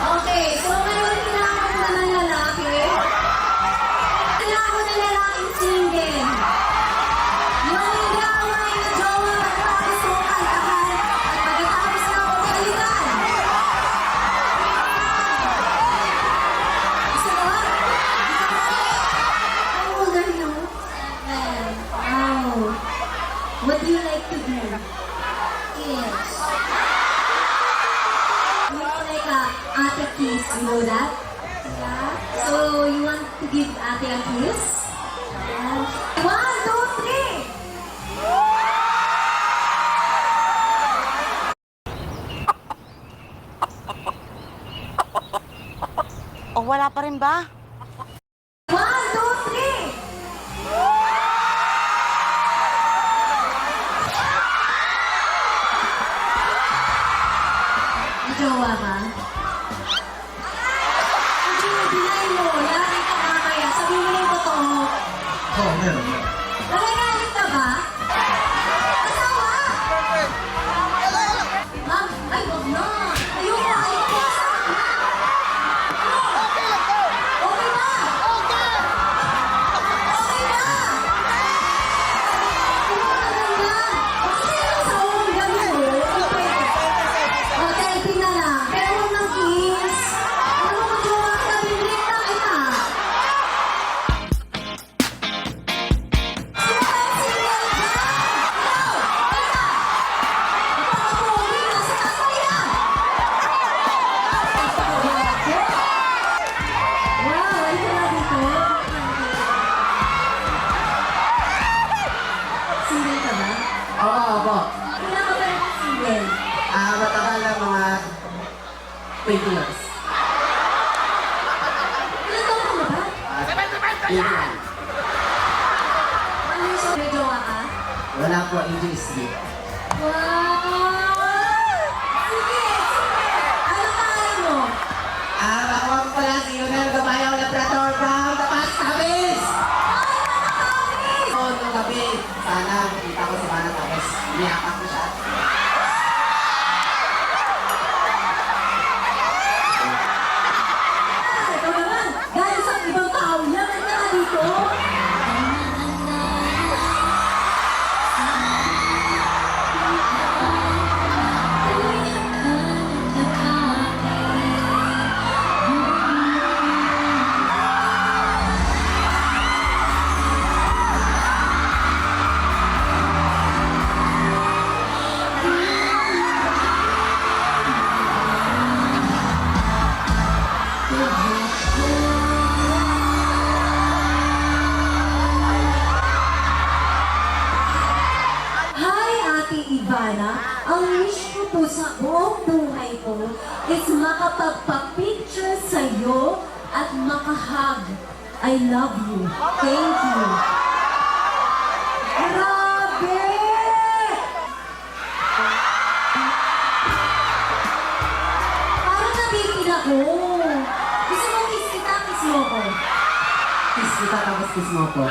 Okay, so ngayon kailangan ko na ng lalaki. Kailangan ko na lalaking single. Away na jowa pagkatapos mo kantahan at pagkatapos na ako kalitan. Gusto mo? Gusto are you? Seven. Wow. What do you like you know that? Yeah. So you want to give ate a kiss? Yeah. One, two, three. O wala pa rin ba? One, two, three. May jowa ka? 那我累 yung single? Ah, matagal na mga 20 years. Ilan taon ka na ba? Ano yung sabi, jowa ka? Wala po, NJSD. Wow! Sige, sige. Ano pangalan mo? Ah, ako pala si Leonel Ang wish ko po sa buong buhay ko is makapagpa-picture sa'yo at makahug. I love you. Thank you. Grabe! Parang nabitin ako. Gusto mo kiss kita, kiss mo ko. Kiss kita tapos kiss mo ko.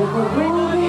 我不会